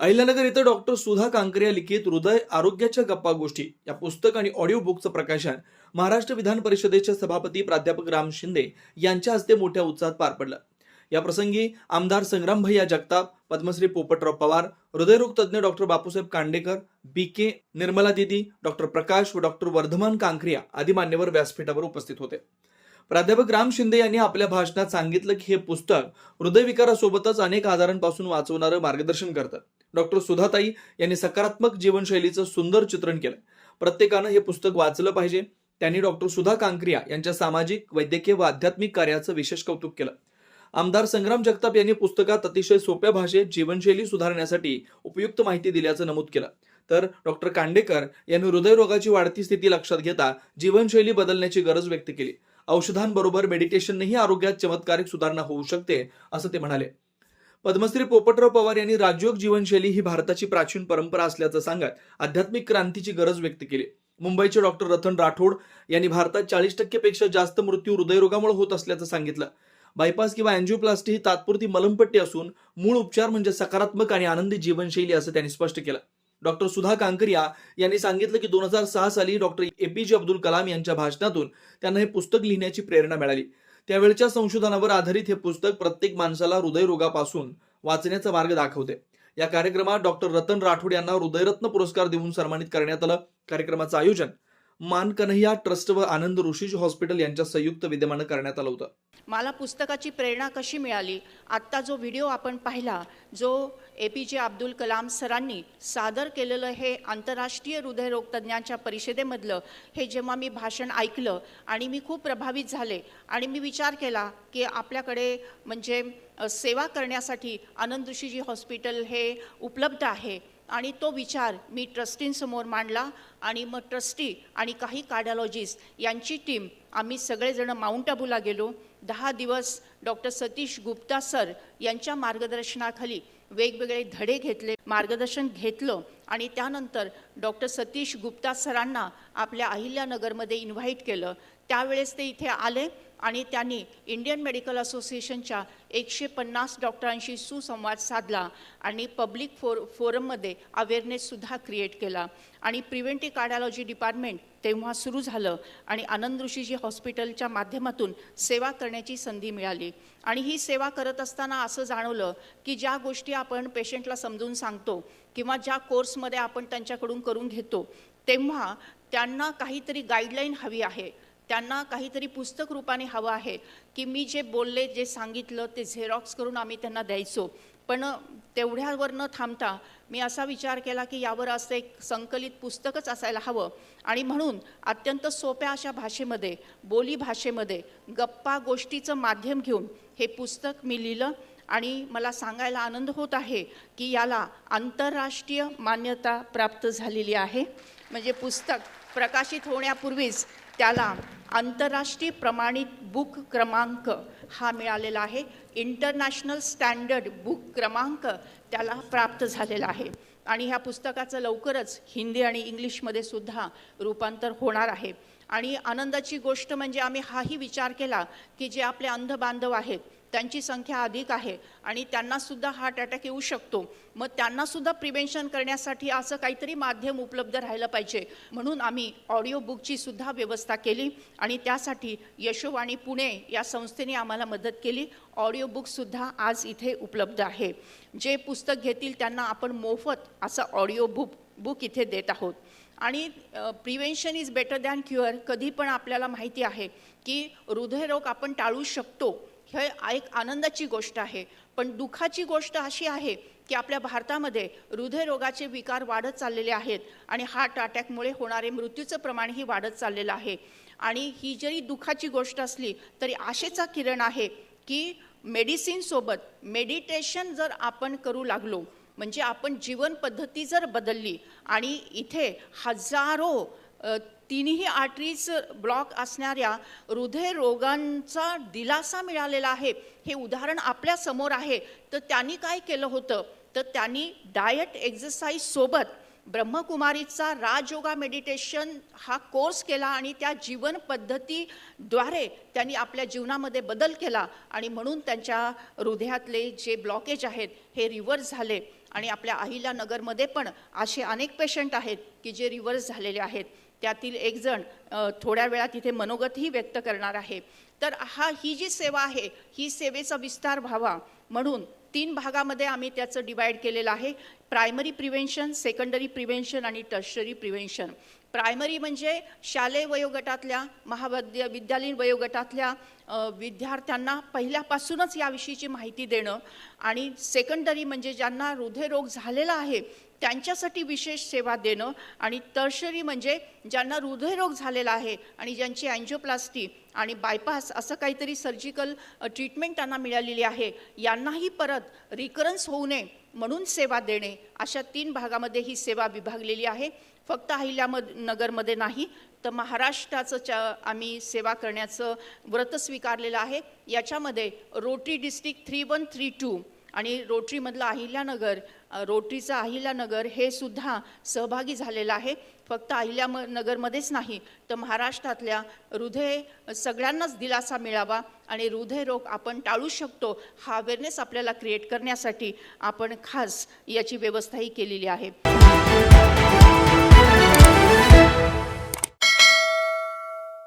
अहिल्यानगर इथं डॉक्टर सुधा कांकरे या लिखित हृदय आरोग्याच्या गप्पा गोष्टी. या पुस्तक आणि ऑडिओ बुकचं प्रकाशन महाराष्ट्र विधान परिषदेचे सभापती प्राध्यापक राम शिंदे यांच्या हस्ते मोठ्या उत्साहात पार पडलं. या प्रसंगी आमदार संग्राम भैया जगताप पद्मश्री पोपटराव पवार हृदयरोग तज्ज्ञ doctor Bapusaheb Kandekar B K Nirmala दिदी डॉक्टर प्रकाश व डॉक्टर वर्धमान कांकरिया आदी मान्यवर व्यासपीठावर उपस्थित होते. प्राध्यापक राम शिंदे यांनी आपल्या भाषणात सांगितलं की हे पुस्तक हृदयविकारासोबतच अनेक आजारांपासून वाचवणारं मार्गदर्शन करतं. डॉक्टर सुधाताई यांनी सकारात्मक जीवनशैलीचं सुंदर चित्रण केलं. प्रत्येकानं हे पुस्तक वाचलं पाहिजे. त्यांनी डॉक्टर सुधा कांकरिया यांच्या सामाजिक वैद्यकीय व आध्यात्मिक कार्याचं विशेष कौतुक केलं. आमदार संग्राम जगताप यांनी पुस्तकात अतिशय सोप्या भाषेत जीवनशैली सुधारण्यासाठी उपयुक्त माहिती दिल्याचं नमूद केलं. तर डॉक्टर कांडेकर यांनी हृदयरोगाची वाढती स्थिती लक्षात घेता जीवनशैली बदलण्याची गरज व्यक्त केली. औषधांबरोबर मेडिटेशननेही आरोग्यात चमत्कारिक सुधारणा होऊ शकते असं ते म्हणाले. पद्मश्री पोपटराव पवार यांनी राजयोग जीवनशैली ही भारताची प्राचीन परंपरा असल्याचं सांगत आध्यात्मिक क्रांतीची गरज व्यक्त केली. मुंबईचे डॉक्टर रतन राठोड यांनी भारतात चाळीस टक्केपेक्षा जास्त मृत्यू हृदयरोगामुळे होत असल्याचं सांगितलं. बायपास किंवा अँजिओप्लास्टी ही तात्पुरती मलमपट्टी असून मूळ उपचार म्हणजे सकारात्मक आणि आनंदी जीवनशैली असं त्यांनी स्पष्ट केलं. डॉक्टर सुधा कांकरिया यांनी सांगितलं की दोन हजार सहा साली डॉक्टर ए पी जे अब्दुल कलाम यांच्या भाषणातून त्यांना हे पुस्तक लिहिण्याची प्रेरणा मिळाली. त्यावेळच्या संशोधनावर आधारित हे पुस्तक प्रत्येक माणसाला हृदयरोगापासून वाचण्याचा मार्ग दाखवते. या कार्यक्रमात डॉक्टर रतन राठोड यांना हृदयरत्न पुरस्कार देऊन सन्मानित करण्यात आलं. कार्यक्रमाचं आयोजन मान कन्हैया ट्रस्ट व आनंद ऋषीज हॉस्पिटल यांच्या संयुक्त विद्यमानं करण्यात आलं होतं. मला पुस्तकाची प्रेरणा कशी मिळाली? आत्ता जो व्हिडिओ आपण पाहिला जो ए पी जे अब्दुल कलाम सरांनी सादर केलेलं हे आंतरराष्ट्रीय हृदयरोग तज्ज्ञांच्या परिषदेमधलं हे जेव्हा मी भाषण ऐकलं आणि मी खूप प्रभावित झाले आणि मी विचार केला की आपल्याकडे म्हणजे सेवा करण्यासाठी आनंद ऋषीजी हॉस्पिटल हे उपलब्ध आहे. आणि तो विचार मी ट्रस्टींसमोर मांडला आणि मग ट्रस्टी आणि काही कार्डिओलॉजिस्ट यांची टीम आम्ही सगळेजण माउंट आबूला गेलो. दहा दिवस डॉक्टर सतीश गुप्ता सर यांच्या मार्गदर्शनाखाली वेगवेगळे धडे घेतले मार्गदर्शन घेतलं आणि त्यानंतर डॉक्टर सतीश गुप्ता सरांना आपल्या अहिल्यानगरमध्ये इन्व्हाइट केलं. त्यावेळेस ते इथे आले आणि त्यांनी इंडियन मेडिकल असोसिएशनच्या एकशे पन्नास डॉक्टरांशी सुसंवाद साधला आणि पब्लिक फोर फोरममध्ये अवेअरनेससुद्धा क्रिएट केला. आणि प्रिव्हेंटिव्ह कार्डिओलॉजी डिपार्टमेंट तेव्हा सुरू झालं आणि आनंद ऋषीजी हॉस्पिटलच्या माध्यमातून सेवा करण्याची संधी मिळाली. आणि ही सेवा करत असताना असं जाणवलं की ज्या गोष्टी आपण पेशंटला समजून सांगतो किंवा ज्या कोर्स कोर्समध्ये आपण त्यांच्याकडून करून घेतो तेव्हा त्यांना काहीतरी गाईडलाईन हवी आहे. त्यांना काहीतरी पुस्तक रूपाने हवं आहे की मी जे बोलले जे सांगितलं ते झेरॉक्स करून आम्ही त्यांना द्यायचो. पण तेवढ्यावर न थांबता मी असा विचार केला की यावर असं एक संकलित पुस्तकच असायला हवं. आणि म्हणून अत्यंत सोप्या अशा भाषेमध्ये बोली भाषेमध्ये गप्पा गोष्टीचं माध्यम घेऊन हे पुस्तक मी लिहिलं. आणि मला सांगायला आनंद होत आहे की याला आंतरराष्ट्रीय मान्यता प्राप्त झालेली आहे. म्हणजे पुस्तक प्रकाशित होण्यापूर्वीच त्याला आंतरराष्ट्रीय प्रमाणित बुक क्रमांक हा मिळालेला आहे. इंटरनॅशनल स्टँडर्ड बुक क्रमांक त्याला प्राप्त झालेला आहे. आणि ह्या पुस्तकाचं लवकरच हिंदी आणि इंग्लिशमध्ये सुद्धा रूपांतर होणार आहे. आणि आनंदाची गोष्ट म्हणजे आम्ही हाही विचार केला की जे आपले अंध बांधव आहेत त्यांची संख्या अधिक आहे आणि त्यांनासुद्धा हार्ट अटॅक येऊ शकतो. मग त्यांनासुद्धा प्रिव्हेन्शन करण्यासाठी असं काहीतरी माध्यम उपलब्ध राहिलं पाहिजे. म्हणून आम्ही ऑडिओ बुकची सुद्धा व्यवस्था केली आणि त्यासाठी यशोवाणी पुणे या संस्थेने आम्हाला मदत केली. ऑडिओ बुकसुद्धा आज इथे उपलब्ध आहे. जे पुस्तक घेतील त्यांना आपण मोफत असं ऑडिओ बुक बुक इथे देत आहोत. आणि prevention is better than cure कधी पण आपल्याला माहिती आहे की हृदयरोग आपण टाळू शकतो. हे एक आनंदाची गोष्ट आहे. पण दुःखाची गोष्ट अशी आहे की आपल्या भारतामध्ये हृदयरोगाचे विकार वाढत चाललेले आहेत आणि हार्ट अटॅकमुळे होणारे मृत्यूचं प्रमाणही वाढत चाललेलं आहे. आणि ही जरी दुःखाची गोष्ट असली तरी आशेचा किरण आहे की मेडिसिनसोबत मेडिटेशन जर आपण करू लागलो म्हणजे आपण जीवन पद्धती जर बदलली आणि इथे हजारो तिन्ही आर्टरीज ब्लॉक असणाऱ्या हृदयरोगांचा दिलासा मिळालेला आहे. हे उदाहरण आपल्यासमोर आहे. तर त्यांनी काय केलं होतं? तर त्यांनी डायट एक्झरसाईज सोबत ब्रह्मकुमारीचा राजयोगा मेडिटेशन हा कोर्स केला आणि त्या जीवन पद्धतीद्वारे त्यांनी आपल्या जीवनामध्ये बदल केला आणि म्हणून त्यांच्या हृदयातले जे ब्लॉकेज आहेत हे रिव्हर्स झाले. आणि आपल्या अहिल्यानगरमध्ये पण असे अनेक पेशंट आहेत की जे रिव्हर्स झालेले आहेत. त्यातील एकजण थोड्या वेळात तिथे मनोगतही व्यक्त करणार आहे. तर हा ही जी सेवा आहे ही सेवेचा विस्तार व्हावा म्हणून तीन भागामध्ये आम्ही त्याचं डिवाईड केलेलं आहे. प्रायमरी प्रिव्हेन्शन सेकंडरी प्रिव्हेन्शन आणि टर्शरी प्रिव्हेन्शन प्रायमरी म्हणजे शालेय वयोगटातल्या महाविद्या विद्यालयीन वयोगटातल्या विद्यार्थ्यांना पहिल्यापासूनच याविषयीची माहिती देणं आणि सेकंडरी म्हणजे ज्यांना हृदयरोग झालेला आहे त्यांच्यासाठी विशेष सेवा देणं आणि तर्शरी म्हणजे ज्यांना हृदयरोग झालेला आहे आणि ज्यांची अँजिओप्लास्टी आणि बायपास असं काहीतरी सर्जिकल ट्रीटमेंट त्यांना मिळालेली आहे यांनाही परत रिकरन्स होऊ नये म्हणून सेवा देणे. अशा तीन भागामध्ये ही सेवा विभागलेली आहे. फक्त अहिल्यामद नगरमध्ये नाही तर महाराष्ट्राचं च आम्ही सेवा करण्याचं व्रत स्वीकारलेलं आहे. याच्यामध्ये Rotary district three one three two आणि रोटरीमधलं अहिल्यानगर रोटरीचं अहिल्यानगर हे सुद्धा सहभागी झालेलं आहे. फक्त अहिल्यानगरमध्येच नाही तर महाराष्ट्रातल्या हृदय सगळ्यांनाच दिलासा मिळावा आणि हृदयरोग आपण टाळू शकतो हा अवेअरनेस आपल्याला क्रिएट करण्यासाठी आपण खास याची व्यवस्थाही केलेली आहे.